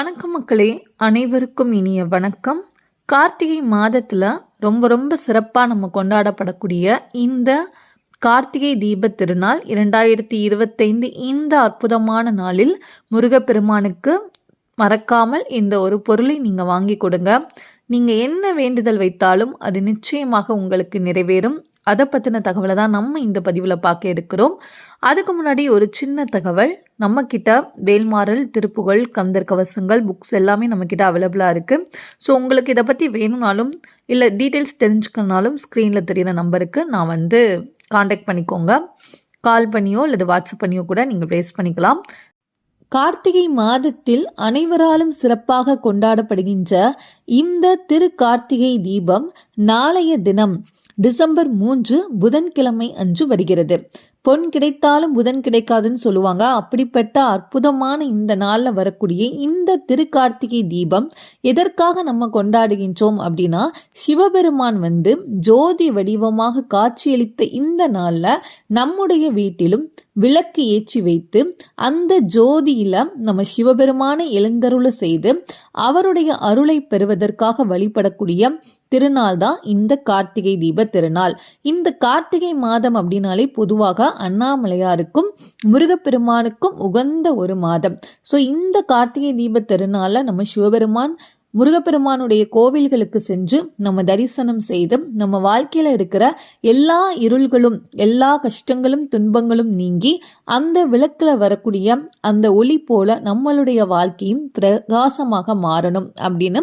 வணக்கம் மக்களே அனைவருக்கும் இனிய வணக்கம். கார்த்திகை மாதத்தில் ரொம்ப ரொம்ப சிறப்பாக நம்ம கொண்டாடப்படக்கூடிய இந்த கார்த்திகை தீப திருநாள் இரண்டாயிரத்தி இருபத்தைந்து இந்த அற்புதமான நாளில் முருகப்பெருமானுக்கு மறக்காமல் இந்த ஒரு பொருளை நீங்கள் வாங்கி கொடுங்க. நீங்கள் என்ன வேண்டுதல் வைத்தாலும் அது நிச்சயமாக உங்களுக்கு நிறைவேறும். அதை பற்றின தகவலை தான் நம்ம இந்த பதிவில் பார்க்க இருக்கிறோம். அதுக்கு முன்னாடி ஒரு சின்ன தகவல். நம்மக்கிட்ட வேல்மாறல் திருப்புகள் கந்தர் கவசங்கள் புக்ஸ் எல்லாமே நம்மக்கிட்ட அவைலபிளாக இருக்குது ஸோ உங்களுக்கு இதை பற்றி வேணும்னாலும் இல்லை டீட்டெயில்ஸ் தெரிஞ்சுக்கணுனாலும் ஸ்க்ரீனில் தெரியிற நம்பருக்கு நான் வந்து காண்டாக்ட் பண்ணிக்கோங்க. கால் பண்ணியோ அல்லது வாட்ஸ்அப் பண்ணியோ கூட நீங்கள் ப்ளேஸ் பண்ணிக்கலாம். கார்த்திகை மாதத்தில் அனைவராலும் சிறப்பாக கொண்டாடப்படுகின்ற இந்த திரு கார்த்திகை தீபம் நாளைய தினம் டிசம்பர் மூன்று புதன்கிழமை அன்று வருகிறது. பொன் கிடைத்தாலும் புதன் கிடைக்காதுன்னு சொல்லுவாங்க. அப்படிப்பட்ட அற்புதமான இந்த நாளில் வரக்கூடிய இந்த திருக்கார்த்திகை தீபம் எதற்காக நம்ம கொண்டாடுகின்றோம் அப்படின்னா சிவபெருமான் வந்து ஜோதி வடிவமாக காட்சியளித்த இந்த நாளில் நம்முடைய வீட்டிலும் விளக்கு ஏற்றி வைத்து அந்த ஜோதியில நம்ம சிவபெருமானை எழுந்தருளை செய்து அவருடைய அருளை பெறுவதற்காக வழிபடக்கூடிய திருநாள் தான் இந்த கார்த்திகை தீப திருநாள். இந்த கார்த்திகை மாதம் அப்படின்னாலே பொதுவாக அண்ணாமலையாருக்கும் முருகப்பெருமானுக்கும் உகந்த ஒரு மாதம். ஸோ இந்த கார்த்திகை தீப திருநாளில் நம்ம சிவபெருமான் முருகப்பெருமானுடைய கோவில்களுக்கு சென்று நம்ம தரிசனம் செய்து நம்ம வாழ்க்கையில் இருக்கிற எல்லா இருள்களும் எல்லா கஷ்டங்களும் துன்பங்களும் நீங்கி அந்த விளக்கில் வரக்கூடிய அந்த ஒளி போல நம்மளுடைய வாழ்க்கையும் பிரகாசமாக மாறணும் அப்படின்னு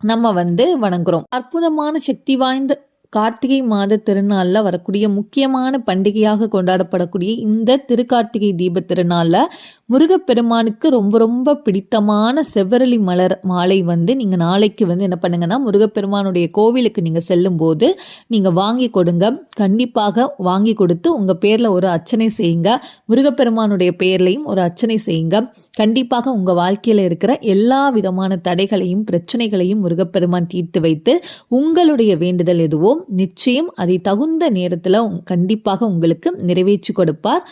நம்ம வந்து வணங்குறோம். அற்புதமான சக்தி வாய்ந்த கார்த்திகை மாத திருநாளில் வரக்கூடிய முக்கியமான பண்டிகையாக கொண்டாடப்படக்கூடிய இந்த திருக்கார்த்திகை தீப திருநாளில் முருகப்பெருமானுக்கு ரொம்ப ரொம்ப பிடித்தமான செவ்வரளி மலர் மாலை வந்து நீங்கள் நாளைக்கு வந்து என்ன பண்ணுங்கன்னா முருகப்பெருமானுடைய கோவிலுக்கு நீங்கள் செல்லும்போது நீங்கள் வாங்கி கொடுங்க. கண்டிப்பாக வாங்கி கொடுத்து உங்கள் பேரில் ஒரு அர்ச்சனை செய்யுங்க. முருகப்பெருமானுடைய பேர்லையும் ஒரு அர்ச்சனை செய்யுங்க. கண்டிப்பாக உங்கள் வாழ்க்கையில் இருக்கிற எல்லா விதமான தடைகளையும் பிரச்சனைகளையும் முருகப்பெருமான் தீர்த்து வைத்து உங்களுடைய வேண்டுதல் எதுவோ நிச்சயம் அதை தகுந்த நேரத்தில் கண்டிப்பாக உங்களுக்கு நிறைவேற்றி கொடுப்பார்.